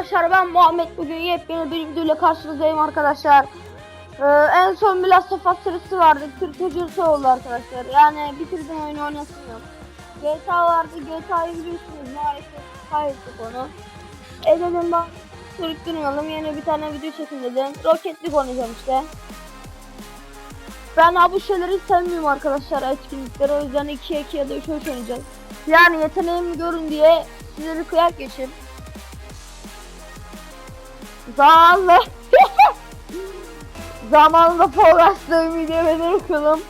arkadaşlar ben Muhammed bugün yepyeni bir videoyla karşınızdayım arkadaşlar. Ee, en son bir Last of Us serisi vardı. 40 ucusu oldu arkadaşlar. Yani bitirdim oyunu oynasınım. GTA vardı. GTA'yı biliyorsunuz maalesef kaybettik onu. E dedim ben sürüktürmeyelim. Yeni bir tane video çekin dedim. Rocket League oynayacağım işte. Ben bu şeyleri sevmiyorum arkadaşlar etkinlikleri. O yüzden 2'ye 2 ya da 3'e 3 oynayacağız. Yani yeteneğimi görün diye sizleri kıyak geçin. Zamanla Zamanında Fogas'ta videoları okuyordum.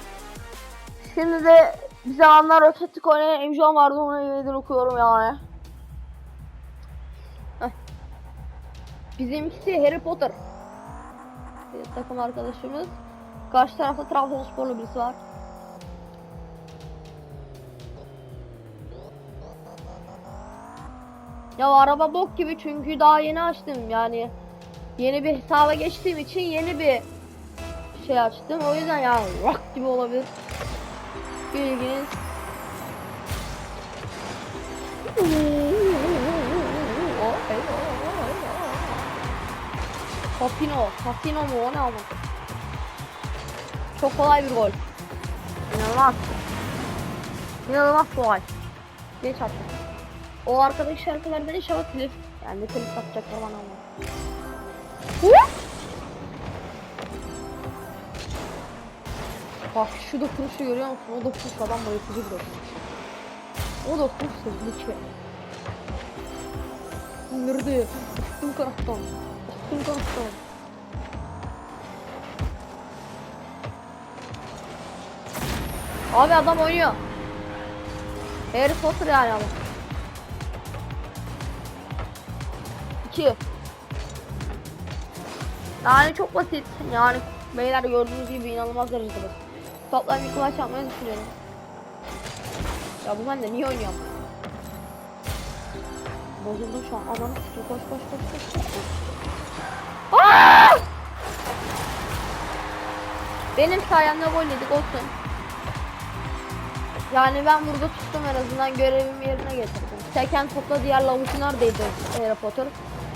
Şimdi de bir zamanlar Rocket League oynayan Emjon vardı onu videoları okuyorum yani. Heh. Bizimkisi Harry Potter. Bir takım arkadaşımız. Karşı tarafta Trabzonsporlu birisi var. Ya araba bok gibi çünkü daha yeni açtım yani. Yeni bir hesaba geçtiğim için yeni bir şey açtım. O yüzden ya rock gibi olabilir. Bilginiz. Papino, Papino mu o ne ama? Çok kolay bir gol. İnanılmaz. İnanılmaz kolay. Geç attım. O arkadaki şarkılardan inşallah telif. Yani telif atacaklar bana ama. Bak şu dokunuşu görüyor musun? O dokunuş adam bayıltıcı bir dokunuş. O dokunuş sözlük. Nerede? Üstün kanattan. Üstün kanattan. Abi adam oynuyor. Harry Potter yani ama. 2 Yani çok basit. Yani beyler gördüğünüz gibi inanılmaz derecede basit. Toplam bir kulaç yapmayı düşünüyorum. Ya bu ben de niye oynuyorum? Bozuldum şu an. Aman koş koş koş koş koş. koş. Benim sayemde gol yedik olsun. Yani ben burada tuttum en azından görevimi yerine getirdim. Seken topla diğer lavucu neredeydi Harry Potter?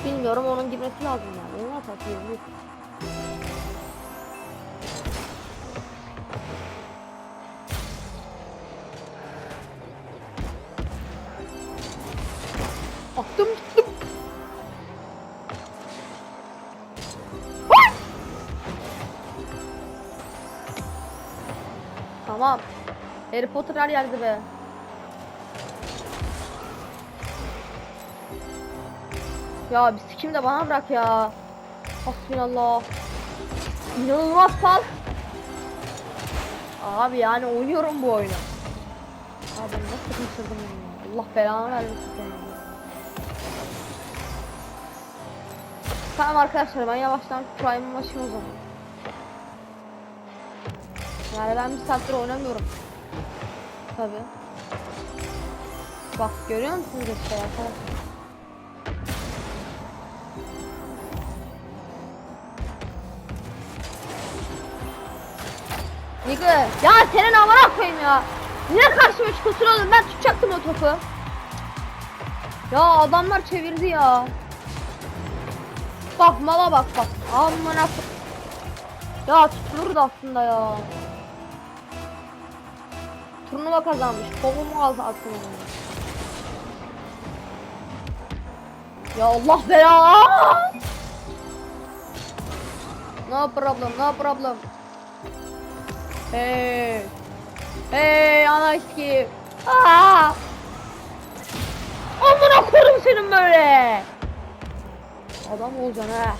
Bilmiyorum onun girmesi lazım yani. Ne yapayım? Attım tuttum. Tamam. Harry Potter her yerde be. Ya bir sikim de bana bırak ya. Hasbinallah. İnanılmaz pas. Abi yani oynuyorum bu oyunu. Abi nasıl kaçırdım bunu. Allah belanı vermesin. Tamam arkadaşlar ben yavaştan Prime'ı açayım o zaman. Yani ben bir saattir oynamıyorum. Tabi. Bak görüyor musunuz işte arkadaşlar? Nigga ya senin amına koyayım ya. Niye karşıma çıkıyorsun oğlum ben tutacaktım o topu. Ya adamlar çevirdi ya. Bak mala bak bak. Amına Ya tutulurdu aslında ya. Turnuva kazanmış. Kolumu aldı aslında. Ya Allah be ya. No problem, no problem. Hey. Hey anaski. Aa! Amına koyayım senin böyle. Adam olacaksın ha.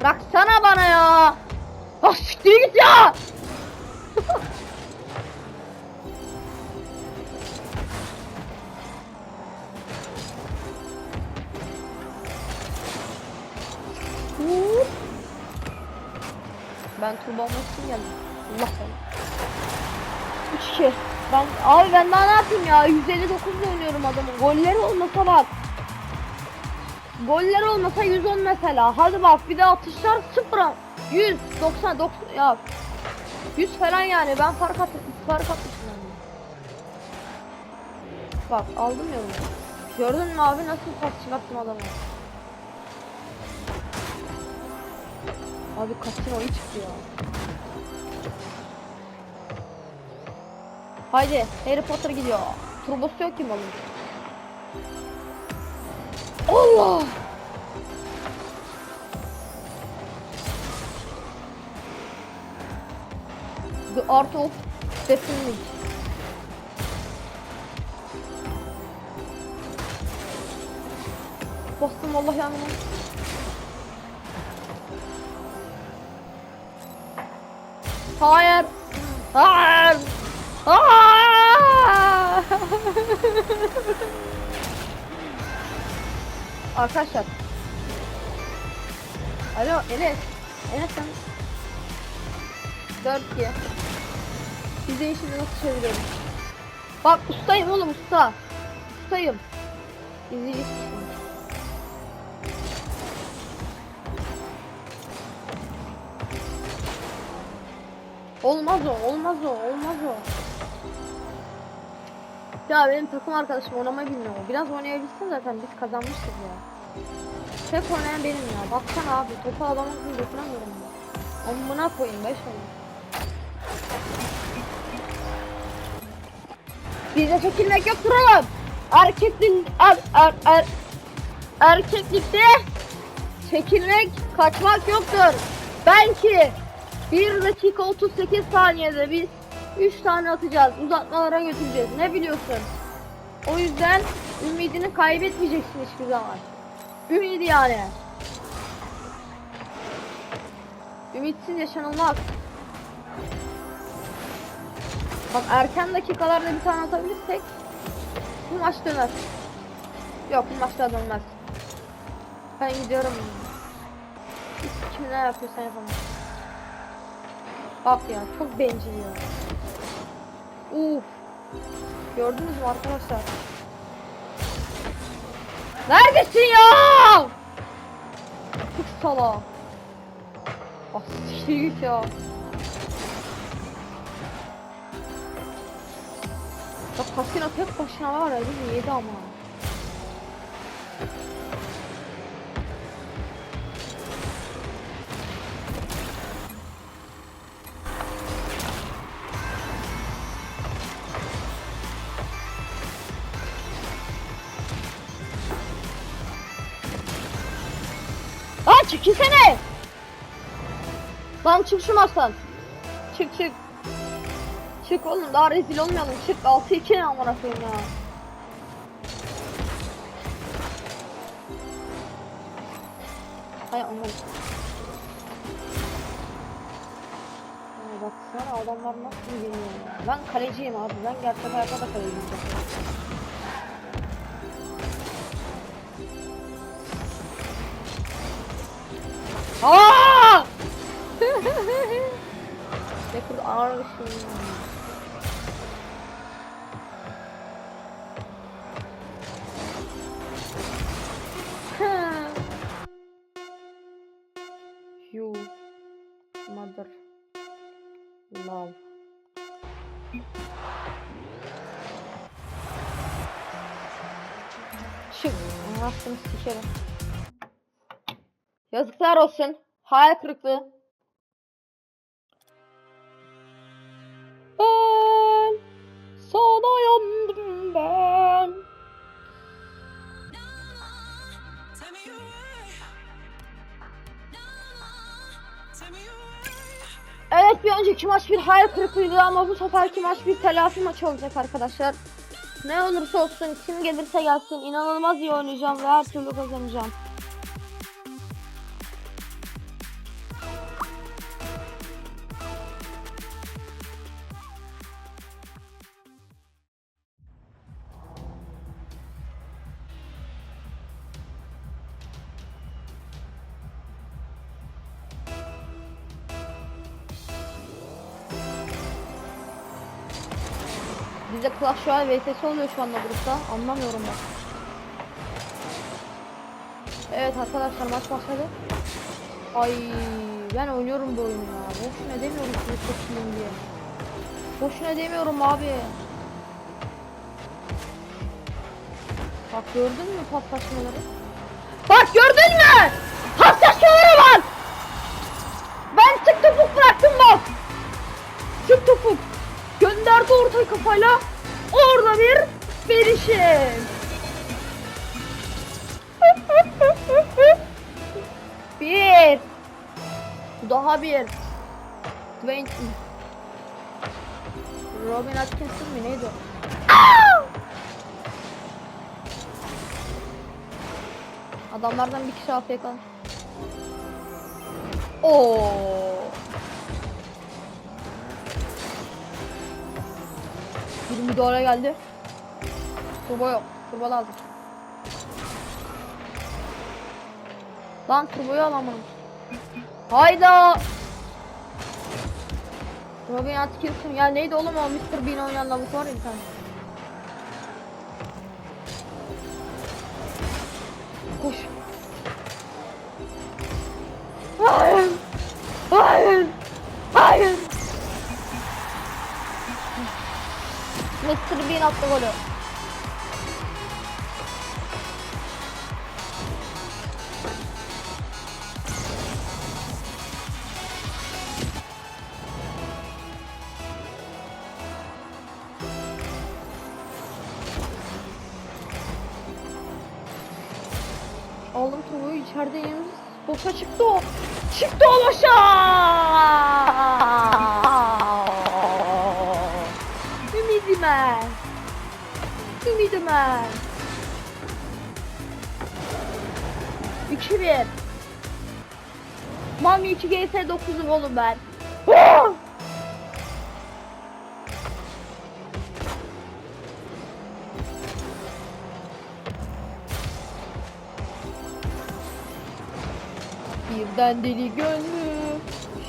Bıraksana bana ya. Ah siktir git ya. Ben turbo için geldim. Allah ben. 3-2. Ben, abi ben daha ne yapayım ya? 159 oynuyorum adamın. Golleri olmasa bak. Goller olmasa 110 mesela. Hadi bak bir de atışlar 0. 100, 90, 90 ya. 100 falan yani. Ben fark attım. Fark atmışım yani. Bak aldım ya bunu. Gördün mü abi nasıl pas çıkarttım adamı? Abi kaçın oyun çıktı ya. Haydi Harry Potter gidiyor. Turbosu yok ki malın. Allah! The Art of Definite. Bastım Allah yamine. Hayır. Hayır. Hayır. Arkadaşlar. Alo Enes. Enes sen. 4 2. Bize işini nasıl çeviriyorum? Bak ustayım oğlum usta. Ustayım. İzleyici Olmaz o, olmaz o, olmaz o. Ya benim takım arkadaşım oynamayı bilmiyor. Biraz oynayabilsin zaten biz kazanmıştık ya. Tek oynayan benim ya. Baksana abi topu adamın götüremiyorum ya. Amına koyayım 5 oyun. Bize çekilmek yoktur oğlum. Erkeklik er, er, er, erkeklikte çekilmek, kaçmak yoktur. Belki 1 dakika 38 saniyede biz 3 tane atacağız. Uzatmalara götüreceğiz. Ne biliyorsun? O yüzden ümidini kaybetmeyeceksin hiçbir zaman. Ümidi yani. Ümitsiz yaşanılmaz. Bak erken dakikalarda bir tane atabilirsek bu maç döner. Yok bu maçta dönmez. Ben gidiyorum. Kim ne yapıyorsan yapamam. Bak ya çok bencil ya. Uf. Gördünüz mü arkadaşlar? Neredesin ya? Çok sala. Ah siktir ya. Bak Hasina tek başına var ya bizi yedi ama. Çık şu maçtan. Çık çık. Çık oğlum daha rezil olmayalım. Çık 6-2 ne amına koyayım ya. Hay aman. Baksana adamlar nasıl yeniyor ya. Ben kaleciyim abi. Ben gerçek hayatta da kaleciyim. Aa! Ne kadar ağırmışım. you mother love. Çık. Anlattım sikerim. Yazıklar olsun. Hayal kırıklığı. Bir önceki maç bir hayal kırıklığıydı ama bu seferki maç bir telafi maçı olacak arkadaşlar. Ne olursa olsun kim gelirse gelsin inanılmaz iyi oynayacağım ve her türlü kazanacağım. Bizde Clash Royale VS'si oluyor şu anda grupta. Anlamıyorum ben. Evet arkadaşlar maç başladı. Ay ben oynuyorum bu oyunu ya. Boşuna demiyorum size seçilin diye. Boşuna demiyorum abi. Bak gördün mü paslaşmaları? Kafayla. Orada bir finishim. bir. Daha bir. Twenty. Robin Atkinson mi neydi o? Adamlardan bir kişi AFK. Oo. Bir müdahale geldi. Turbo yok. Turbo lazım. Lan turboyu alamadım. Hayda. Robin Atkinson ya neydi oğlum o Mr. Bean oynayan lavuk var ya. Attı golü. Aldım turboyu içeride yalnız boşa çıktı o. Çıktı o boşa. Ümidime. 2-1. Mami 2 GS 9'um oğlum ben. Birden deli gönlüm.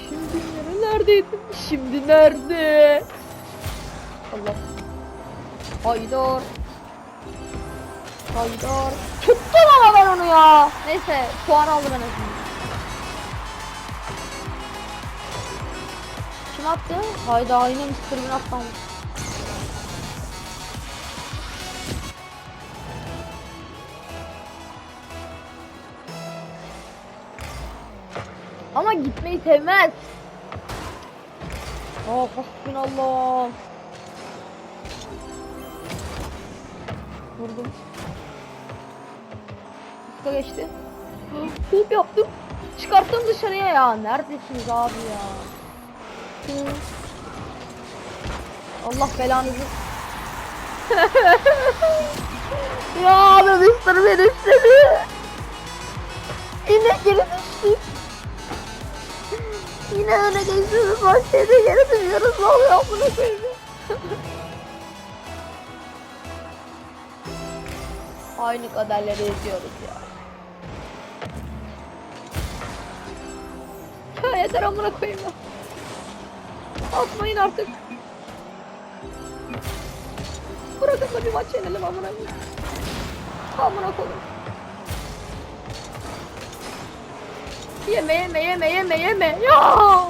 Şimdi nerelerdeydim? Şimdi nerede? Allah. Haydar. Haydar. Tuttum ama ben onu ya. Neyse puan aldım en azından. Kim attı? Hayda yine Mr. Bean ama. Ama gitmeyi sevmez. Oh hasbinallah. Vurdum. Usta geçti. Hop yaptım. Çıkarttım dışarıya ya. Neredesiniz abi ya? Allah belanızı. ya abi Mr. beni istedi. Yine geri düştük. Yine öne geçiyoruz. Başlayınca geri dönüyoruz. Ne oluyor bunu. Aynı kaderleri izliyoruz ya. Ya yeter amına koyayım ya. Atmayın artık. Bırakın da bir maç yenelim amına koyayım. Amına koyayım. Yeme yeme yeme yeme yeme. Ya!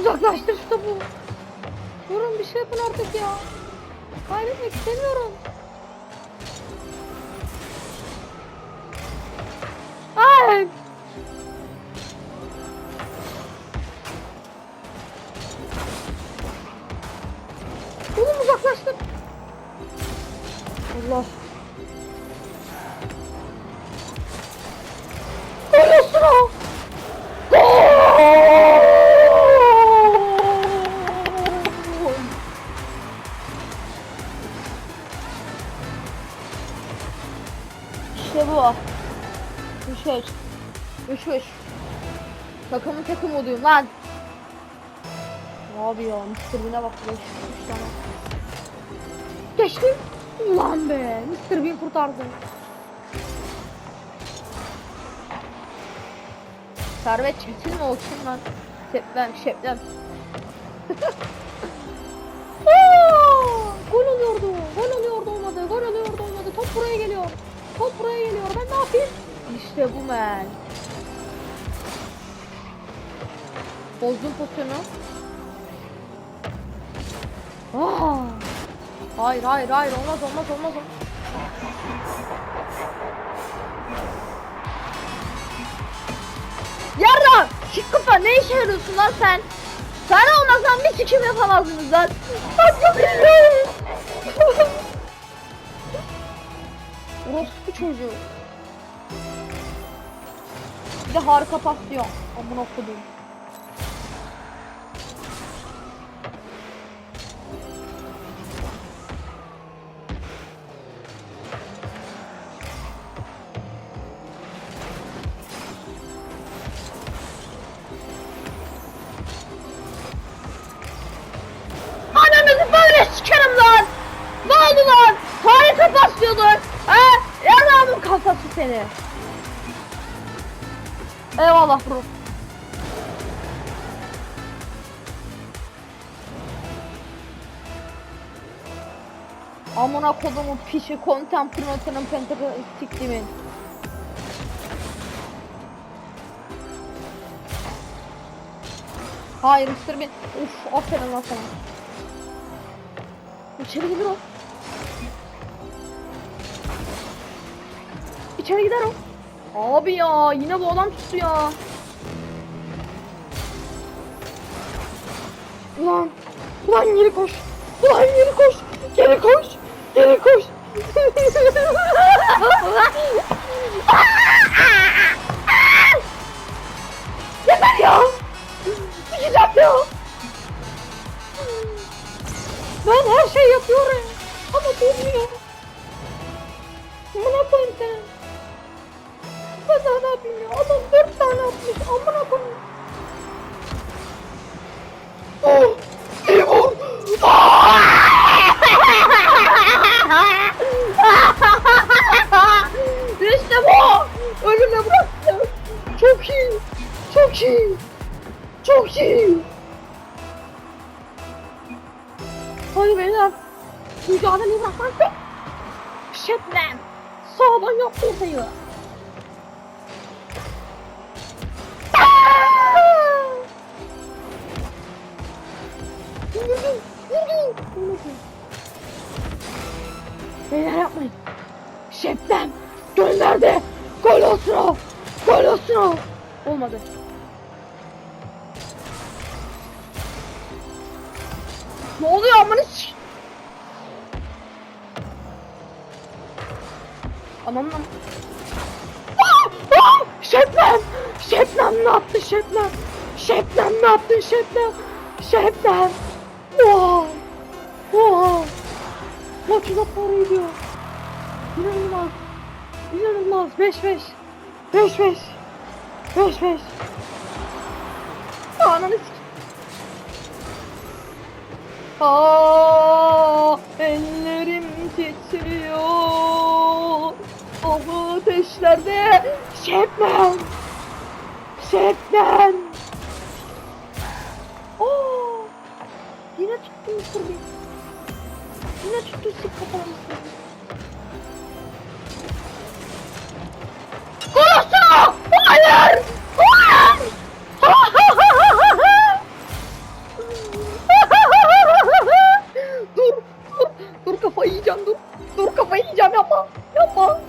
Uzaklaştır şu topu. Durun bir şey yapın artık ya. Kaybetmek istemiyorum. Oluyorum lan. Abi ya Mr. Bean'e bak 5 tane. Geçtim. Ulan be Mr. Bean kurtardı. Servet çetin mi o kim lan? Şeplem şeplem. Gol oluyordu. Gol oluyordu olmadı. Gol oluyordu olmadı. Top buraya geliyor. Top buraya geliyor. Ben ne yapayım? İşte bu men. Bozdum pozisyonu. Aa. Hayır hayır hayır olmaz olmaz olmaz. olmaz. Yarra! Şık kafa ne işe yarıyorsun lan sen? Sen olmasan bir sikim yapamazdınız lan. Bilmiyorum. Orospu çocuğu. Bir de harika pas diyor. Amına kodum. Seni. Eyvallah bro. Amına kodumun pişi kontemplantının pentakı siktimin. Hayır Mr. Bean. Uf aferin lan sana. İçeri gider İçeri gider o. Abi ya yine bu adam tuttu ya. Ulan. Ulan geri koş. Ulan geri koş. Geri koş. Geri koş. Yeter ya. Sikeceğim ya. Ben her şey yapıyorum. Ama durmuyor. Amına koyayım daha ne yapayım ya? Adam dört tane atmış. Amına koyayım. Oh! Timur! işte bu! Ölüme bıraktım. Çok iyi. Çok iyi. Çok iyi. Hadi beyler. Mücadeleyi bırakmak Şetlen. Sağdan yaptı ortayı. Beyler yapmayın. Şebnem gönderdi. Gol olsun o. Gol olsun o. Olmadı. Ne oluyor amına Anam lan. Şebnem! Şebnem ne yaptı Şebnem? Şebnem ne yaptın Şebnem? Şebnem! Oha! Oha! Da para ediyor. İnanılmaz. İnanılmaz. 5-5. 5-5. 5-5. Ananı s- Aa, ellerim titriyor. Ah ateşlerde Şebnem. Şebnem. Mısır Bey. Yine dur, dur, dur kafayı yiyeceğim dur. Dur kafayı yiyeceğim yapma. Yapma.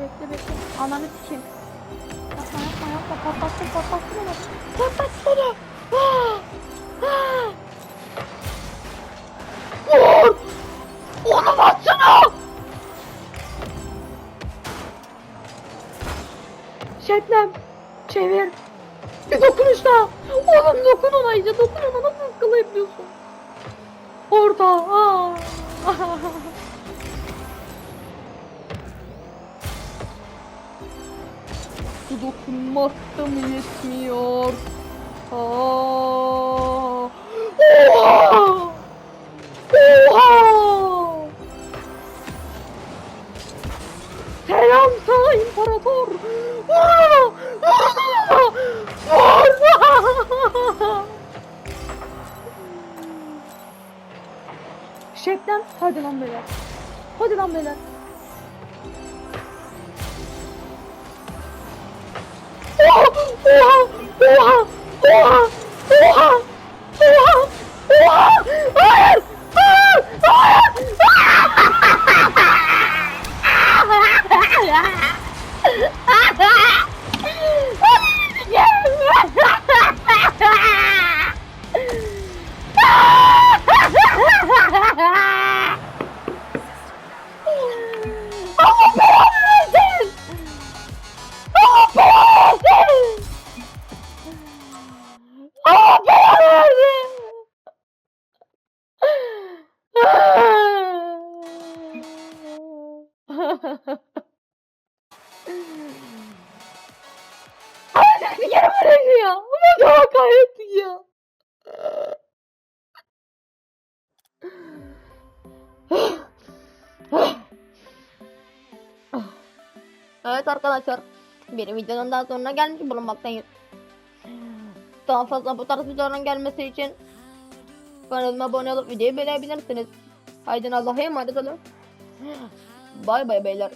Bekle bekle. Ananı sikeyim. Yapma yapma yapma. Patlattın patlattın onu. Patlattın onu. Ah! Ah! Vur! Onu atsana! Şebnem. Çevir. Bir dokunuş daha. Oğlum dokun ona iyice. Dokun ona nasıl ıskalayabiliyorsun? Orada. Aa. su dokunmak da mı yetmiyor? Aa! Oha! Oha! Selam sana imparator! Vurma! Hadi lan beyler. Hadi lan beyler. Oha! Oha! Oha! Oha! Oha! Oha! Oha! Bir videonun daha sonuna gelmiş bulunmaktayız. Daha fazla bu tarz videoların gelmesi için kanalıma abone olup videoyu beğenebilirsiniz. Haydi Allah'a emanet olun. Bay bay beyler.